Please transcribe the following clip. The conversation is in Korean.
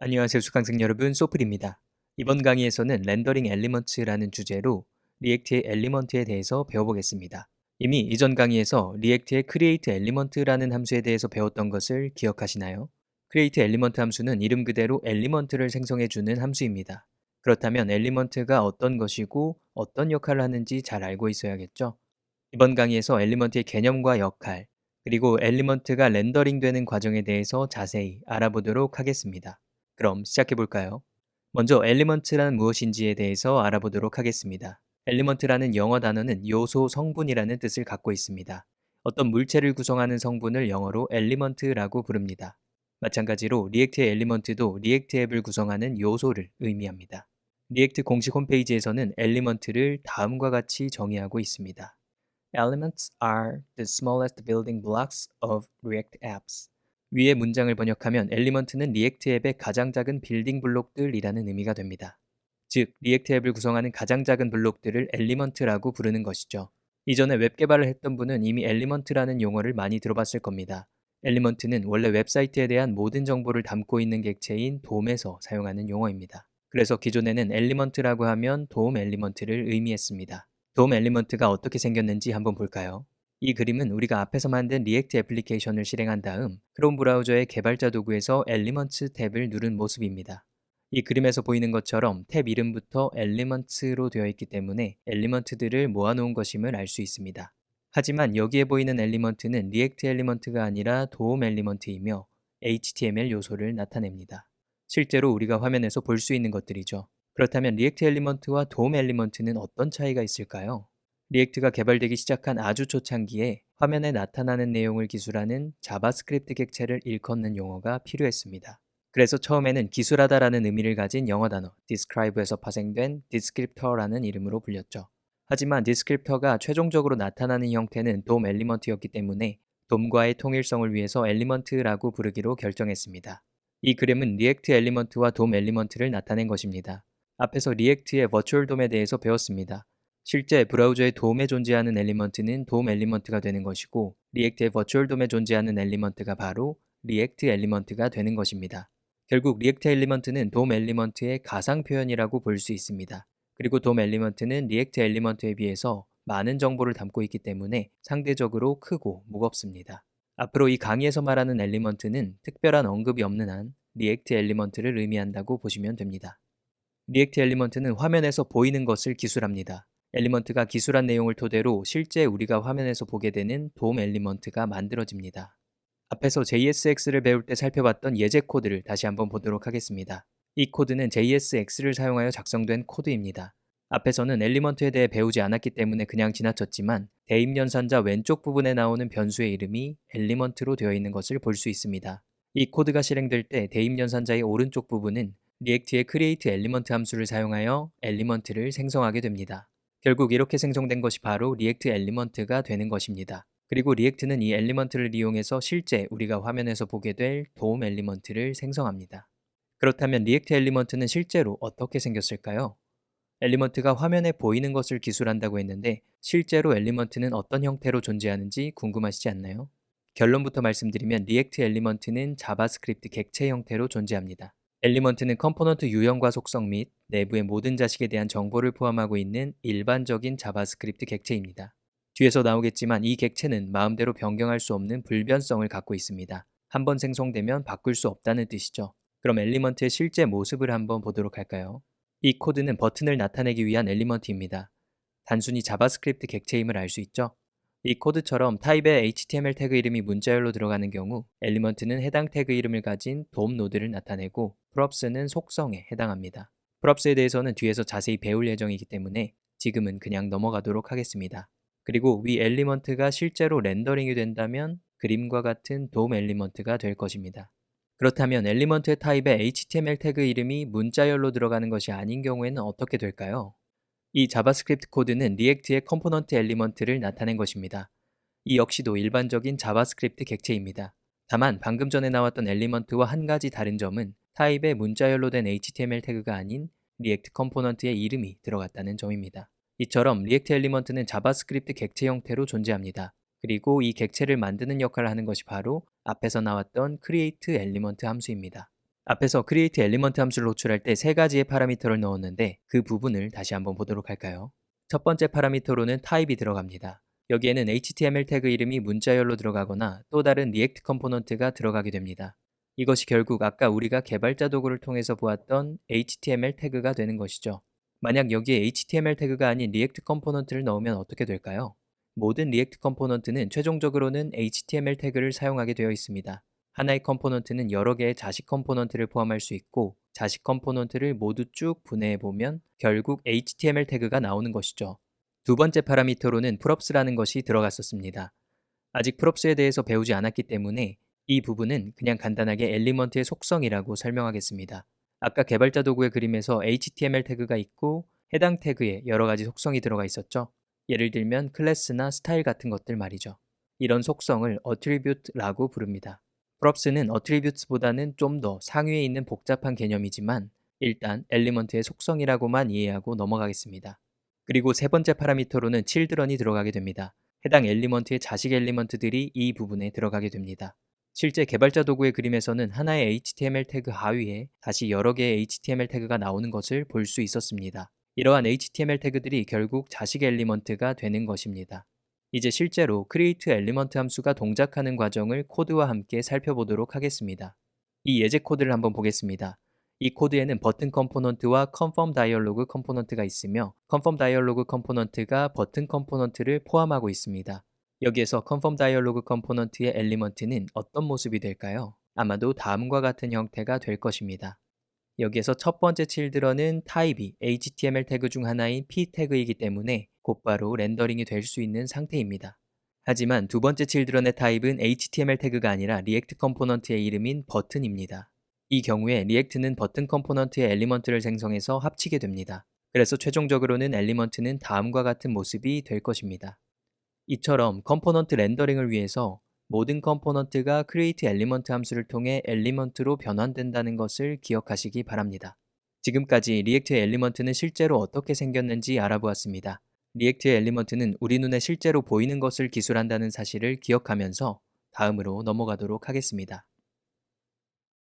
안녕하세요 수강생 여러분 소플입니다. 이번 강의에서는 렌더링 엘리먼트라는 주제로 리액트의 엘리먼트에 대해서 배워보겠습니다. 이미 이전 강의에서 리액트의 create element라는 함수에 대해서 배웠던 것을 기억하시나요? create element 함수는 이름 그대로 엘리먼트를 생성해주는 함수입니다. 그렇다면 엘리먼트가 어떤 것이고 어떤 역할을 하는지 잘 알고 있어야겠죠? 이번 강의에서 엘리먼트의 개념과 역할, 그리고 엘리먼트가 렌더링 되는 과정에 대해서 자세히 알아보도록 하겠습니다. 그럼 시작해 볼까요? 먼저 엘리먼트란 무엇인지에 대해서 알아보도록 하겠습니다. 엘리먼트라는 영어 단어는 요소, 성분이라는 뜻을 갖고 있습니다. 어떤 물체를 구성하는 성분을 영어로 엘리먼트라고 부릅니다. 마찬가지로 리액트의 엘리먼트도 리액트 앱을 구성하는 요소를 의미합니다. 리액트 공식 홈페이지에서는 엘리먼트를 다음과 같이 정의하고 있습니다. Elements are the smallest building blocks of React apps. 위의 문장을 번역하면 엘리먼트는 리액트 앱의 가장 작은 빌딩 블록들이라는 의미가 됩니다. 즉, 리액트 앱을 구성하는 가장 작은 블록들을 엘리먼트라고 부르는 것이죠. 이전에 웹 개발을 했던 분은 이미 엘리먼트라는 용어를 많이 들어봤을 겁니다. 엘리먼트는 원래 웹사이트에 대한 모든 정보를 담고 있는 객체인 돔에서 사용하는 용어입니다. 그래서 기존에는 엘리먼트라고 하면 돔 엘리먼트를 의미했습니다. 돔 엘리먼트가 어떻게 생겼는지 한번 볼까요? 이 그림은 우리가 앞에서 만든 리액트 애플리케이션을 실행한 다음 크롬 브라우저의 개발자 도구에서 엘리먼트 탭을 누른 모습입니다. 이 그림에서 보이는 것처럼 탭 이름부터 엘리먼트로 되어 있기 때문에 엘리먼트들을 모아놓은 것임을 알 수 있습니다. 하지만 여기에 보이는 엘리먼트는 리액트 엘리먼트가 아니라 도움 엘리먼트이며 HTML 요소를 나타냅니다. 실제로 우리가 화면에서 볼 수 있는 것들이죠. 그렇다면 리액트 엘리먼트와 도움 엘리먼트는 어떤 차이가 있을까요? 리액트가 개발되기 시작한 아주 초창기에 화면에 나타나는 내용을 기술하는 자바스크립트 객체를 일컫는 용어가 필요했습니다. 그래서 처음에는 기술하다라는 의미를 가진 영어 단어 describe에서 파생된 descriptor라는 이름으로 불렸죠. 하지만 descriptor가 최종적으로 나타나는 형태는 돔 엘리먼트였기 때문에 돔과의 통일성을 위해서 엘리먼트라고 부르기로 결정했습니다. 이 그림은 리액트 엘리먼트와 돔 엘리먼트를 나타낸 것입니다. 앞에서 리액트의 버추얼 돔에 대해서 배웠습니다. 실제 브라우저의 도움에 존재하는 엘리먼트는 도움 엘리먼트가 되는 것이고 리액트의 버추얼 돔에 존재하는 엘리먼트가 바로 리액트 엘리먼트가 되는 것입니다. 결국 리액트 엘리먼트는 돔 엘리먼트의 가상 표현이라고 볼 수 있습니다. 그리고 돔 엘리먼트는 리액트 엘리먼트에 비해서 많은 정보를 담고 있기 때문에 상대적으로 크고 무겁습니다. 앞으로 이 강의에서 말하는 엘리먼트는 특별한 언급이 없는 한 리액트 엘리먼트를 의미한다고 보시면 됩니다. 리액트 엘리먼트는 화면에서 보이는 것을 기술합니다. 엘리먼트가 기술한 내용을 토대로 실제 우리가 화면에서 보게 되는 도움 엘리먼트가 만들어집니다. 앞에서 JSX를 배울 때 살펴봤던 예제 코드를 다시 한번 보도록 하겠습니다. 이 코드는 JSX를 사용하여 작성된 코드입니다. 앞에서는 엘리먼트에 대해 배우지 않았기 때문에 그냥 지나쳤지만 대입연산자 왼쪽 부분에 나오는 변수의 이름이 엘리먼트로 되어 있는 것을 볼 수 있습니다. 이 코드가 실행될 때 대입연산자의 오른쪽 부분은 리액트의 create element 함수를 사용하여 엘리먼트를 생성하게 됩니다. 결국 이렇게 생성된 것이 바로 리액트 엘리먼트가 되는 것입니다. 그리고 리액트는 이 엘리먼트를 이용해서 실제 우리가 화면에서 보게 될 도움 엘리먼트를 생성합니다. 그렇다면 리액트 엘리먼트는 실제로 어떻게 생겼을까요? 엘리먼트가 화면에 보이는 것을 기술한다고 했는데 실제로 엘리먼트는 어떤 형태로 존재하는지 궁금하시지 않나요? 결론부터 말씀드리면 리액트 엘리먼트는 자바스크립트 객체 형태로 존재합니다. 엘리먼트는 컴포넌트 유형과 속성 및 내부의 모든 자식에 대한 정보를 포함하고 있는 일반적인 자바스크립트 객체입니다. 뒤에서 나오겠지만 이 객체는 마음대로 변경할 수 없는 불변성을 갖고 있습니다. 한번 생성되면 바꿀 수 없다는 뜻이죠. 그럼 엘리먼트의 실제 모습을 한번 보도록 할까요? 이 코드는 버튼을 나타내기 위한 엘리먼트입니다. 단순히 자바스크립트 객체임을 알 수 있죠? 이 코드처럼 타입의 HTML 태그 이름이 문자열로 들어가는 경우 엘리먼트는 해당 태그 이름을 가진 돔 노드를 나타내고 props는 속성에 해당합니다. props에 대해서는 뒤에서 자세히 배울 예정이기 때문에 지금은 그냥 넘어가도록 하겠습니다. 그리고 위 엘리먼트가 실제로 렌더링이 된다면 그림과 같은 돔 엘리먼트가 될 것입니다. 그렇다면 엘리먼트의 타입의 HTML 태그 이름이 문자열로 들어가는 것이 아닌 경우에는 어떻게 될까요? 이 자바스크립트 코드는 리액트의 컴포넌트 엘리먼트를 나타낸 것입니다. 이 역시도 일반적인 자바스크립트 객체입니다. 다만 방금 전에 나왔던 엘리먼트와 한 가지 다른 점은 타입의 문자열로 된 HTML 태그가 아닌 리액트 컴포넌트의 이름이 들어갔다는 점입니다. 이처럼 리액트 엘리먼트는 자바스크립트 객체 형태로 존재합니다. 그리고 이 객체를 만드는 역할을 하는 것이 바로 앞에서 나왔던 create element 함수입니다. 앞에서 create element 함수를 호출할 때 세 가지의 파라미터를 넣었는데 그 부분을 다시 한번 보도록 할까요? 첫 번째 파라미터로는 타입이 들어갑니다. 여기에는 HTML 태그 이름이 문자열로 들어가거나 또 다른 리액트 컴포넌트가 들어가게 됩니다. 이것이 결국 아까 우리가 개발자 도구를 통해서 보았던 HTML 태그가 되는 것이죠. 만약 여기에 HTML 태그가 아닌 리액트 컴포넌트를 넣으면 어떻게 될까요? 모든 리액트 컴포넌트는 최종적으로는 HTML 태그를 사용하게 되어 있습니다. 하나의 컴포넌트는 여러 개의 자식 컴포넌트를 포함할 수 있고 자식 컴포넌트를 모두 쭉 분해해 보면 결국 HTML 태그가 나오는 것이죠. 두 번째 파라미터로는 props라는 것이 들어갔었습니다. 아직 props에 대해서 배우지 않았기 때문에 이 부분은 그냥 간단하게 엘리먼트의 속성이라고 설명하겠습니다. 아까 개발자 도구의 그림에서 HTML 태그가 있고 해당 태그에 여러 가지 속성이 들어가 있었죠. 예를 들면 클래스나 스타일 같은 것들 말이죠. 이런 속성을 attribute라고 부릅니다. props는 attributes보다는 좀 더 상위에 있는 복잡한 개념이지만 일단 엘리먼트의 속성이라고만 이해하고 넘어가겠습니다. 그리고 세 번째 파라미터로는 children이 들어가게 됩니다. 해당 엘리먼트의 자식 엘리먼트들이 이 부분에 들어가게 됩니다. 실제 개발자 도구의 그림에서는 하나의 HTML 태그 하위에 다시 여러 개의 HTML 태그가 나오는 것을 볼 수 있었습니다. 이러한 HTML 태그들이 결국 자식 엘리먼트가 되는 것입니다. 이제 실제로 create element 함수가 동작하는 과정을 코드와 함께 살펴보도록 하겠습니다. 이 예제 코드를 한번 보겠습니다. 이 코드에는 버튼 컴포넌트와 conform 다이얼로그 컴포넌트가 있으며 conform 다이얼로그 컴포넌트가 버튼 컴포넌트를 포함하고 있습니다. 여기에서 conform 다이얼로그 컴포넌트의 엘리먼트는 어떤 모습이 될까요? 아마도 다음과 같은 형태가 될 것입니다. 여기에서 첫 번째 children은 타입이 HTML 태그 중 하나인 p 태그이기 때문에 곧바로 렌더링이 될 수 있는 상태입니다. 하지만 두 번째 children의 타입은 HTML 태그가 아니라 리액트 컴포넌트의 이름인 버튼입니다. 이 경우에 리액트는 버튼 컴포넌트의 엘리먼트를 생성해서 합치게 됩니다. 그래서 최종적으로는 엘리먼트는 다음과 같은 모습이 될 것입니다. 이처럼 컴포넌트 렌더링을 위해서 모든 컴포넌트가 create element 함수를 통해 엘리먼트로 변환된다는 것을 기억하시기 바랍니다. 지금까지 리액트의 엘리먼트는 실제로 어떻게 생겼는지 알아보았습니다. 리액트의 엘리먼트는 우리 눈에 실제로 보이는 것을 기술한다는 사실을 기억하면서 다음으로 넘어가도록 하겠습니다.